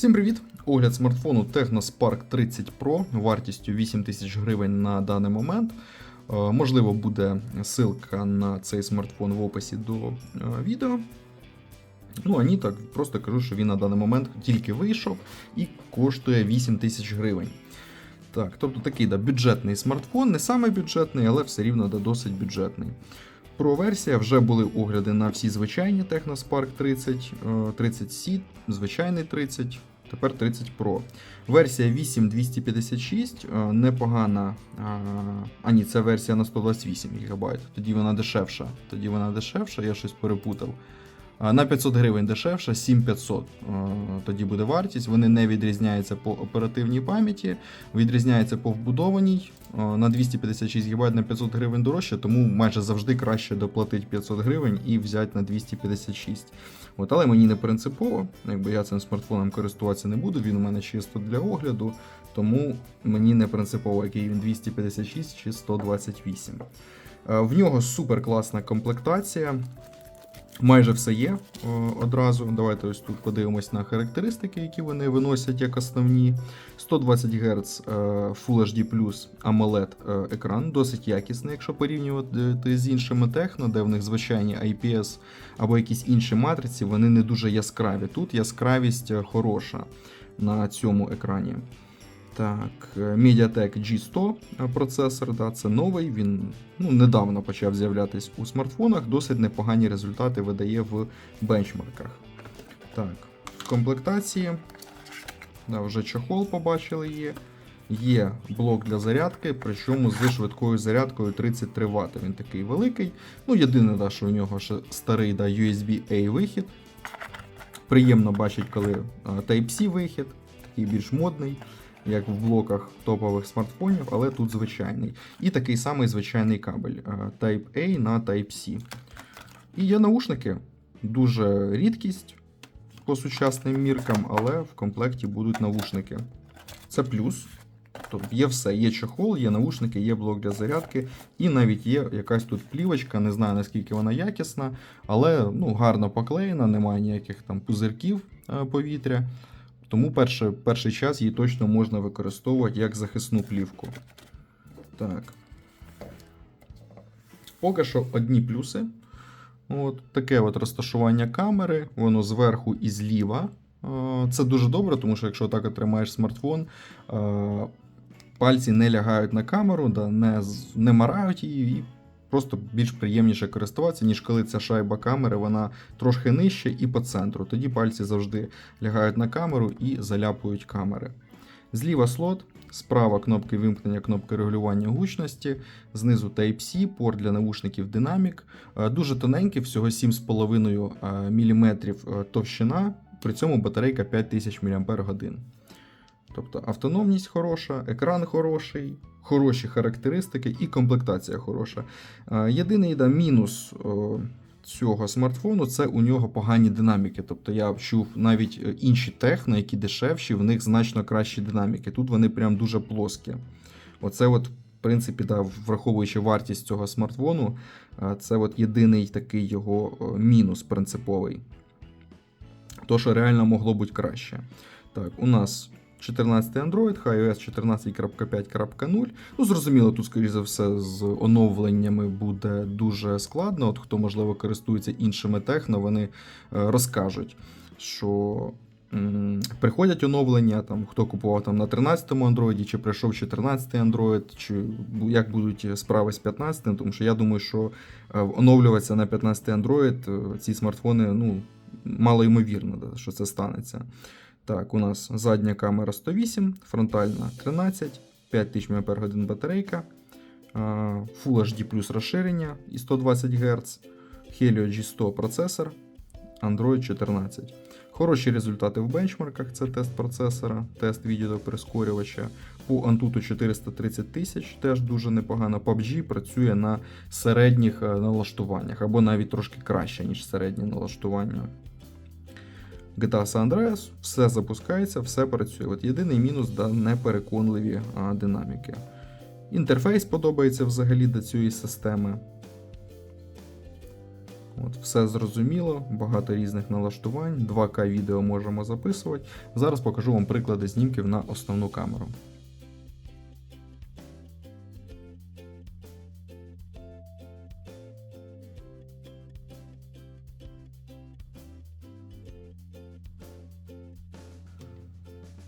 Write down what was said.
Всім привіт! Огляд смартфону Technospark 30 Pro вартістю 8 тисяч гривень на даний момент. Е, Можливо, буде ссылка на цей смартфон в описі до е, відео. Ну, а ні, так просто кажу, що він на даний момент тільки вийшов і коштує 8 тисяч гривень. Так, тобто такий да, бюджетний смартфон, не самий бюджетний, але все рівно да, досить бюджетний. Про версія вже були огляди на всі звичайні Technospark 30, е, 30C, звичайний 30, тепер 30 Pro. Версія 8256 е, непогана. е, А ні, це версія на 128 ГБ. Тоді вона дешевша. Тоді вона дешевша, я щось перепутав. На 500 гривень дешевша, 7500 е, тоді буде вартість. Вони не відрізняються по оперативній пам'яті, відрізняються по вбудованій. Е, На 256 ГБ на 500 гривень дорожче, тому майже завжди краще доплатити 500 гривень і взяти на 256. От, але мені не принципово, якби я цим смартфоном користуватися не буду, він у мене чисто для огляду, тому мені не принципово, який він 256 чи 128. Е, В нього супер класна комплектація. Майже все є е, одразу. Давайте ось тут подивимось на характеристики, які вони виносять як основні. 120 Гц е, Full HD AMOLED е, екран, досить якісний, якщо порівнювати з іншими техно, де в них звичайні IPS або якісь інші матриці, вони не дуже яскраві. Тут яскравість хороша на цьому екрані. Так, е, MediaTek G100 процесор, да, це новий, він ну, недавно почав з'являтися у смартфонах, досить непогані результати видає в бенчмарках. Так, в комплектації да, вже чохол побачили є. Є блок для зарядки, причому з швидкою зарядкою 33 Вт. Він такий великий. Ну, єдине, да, що у нього ще старий да, USB-A вихід. Приємно бачить, коли Type-C вихід, такий більш модний як в блоках топових смартфонів, але тут звичайний. І такий самий звичайний кабель е, Type-A на Type-C. І є наушники. Дуже рідкість по сучасним міркам, але в комплекті будуть наушники. Це плюс. Тобто є все, є чохол, є наушники, є блок для зарядки, і навіть є якась тут плівочка, не знаю наскільки вона якісна, але ну, гарно поклеєна, немає ніяких там пузирків е, повітря. Тому перший, перший час її точно можна використовувати як захисну плівку. Так. Поки що одні плюси. От Таке от розташування камери, воно зверху і зліва. Це дуже добре, тому що якщо так тримаєш смартфон, пальці не лягають на камеру, не марають її, і просто більш приємніше користуватися, ніж коли ця шайба камери вона трошки нижче і по центру. Тоді пальці завжди лягають на камеру і заляпують камери. Зліва слот, справа кнопки вимкнення, кнопки регулювання гучності, знизу Type-C, порт для навушників Dynamic. Е, Дуже тоненький, всього 7,5 мм товщина, при цьому батарейка 5000 мАч. Тобто автономність хороша, екран хороший, хороші характеристики і комплектація хороша. Е, Єдиний да, мінус цього смартфону це у нього погані динаміки. Тобто я чув навіть е, інші техно, які дешевші, в них значно кращі динаміки. Тут вони прям дуже плоскі. Оце, от, в принципі, да, враховуючи вартість цього смартфону, е, це от єдиний такий його е, мінус принциповий. То, що реально могло бути краще. Так, у нас 14 Android, iOS 14.5.0. Ну, зрозуміло, тут, скоріш за все, з оновленнями буде дуже складно. От хто, можливо, користується іншими техно, вони е, розкажуть, що приходять оновлення, там, хто купував там на 13-му Android, чи прийшов 14-й Android, чи як будуть справи з 15-м, тому що я думаю, що е, оновлюватися на 15-й Android е, ці смартфони, ну, мало ймовірно, що це станеться. Так, у нас задня камера 108, фронтальна 13, 5000 мАч батарейка, Full HD плюс розширення і 120 Гц, Helio G100 процесор, Android 14. Хороші результати в бенчмарках, це тест процесора, тест відеоприскорювача. По Antutu 430 тисяч, теж дуже непогано. PUBG працює на середніх е, налаштуваннях, або навіть трошки краще, ніж середні налаштування. GTA San Andreas, все запускається, все працює. От єдиний мінус да, непереконливі а, динаміки. Інтерфейс подобається взагалі до цієї системи. От, все зрозуміло, багато різних налаштувань, 2К відео можемо записувати. Зараз покажу вам приклади знімків на основну камеру.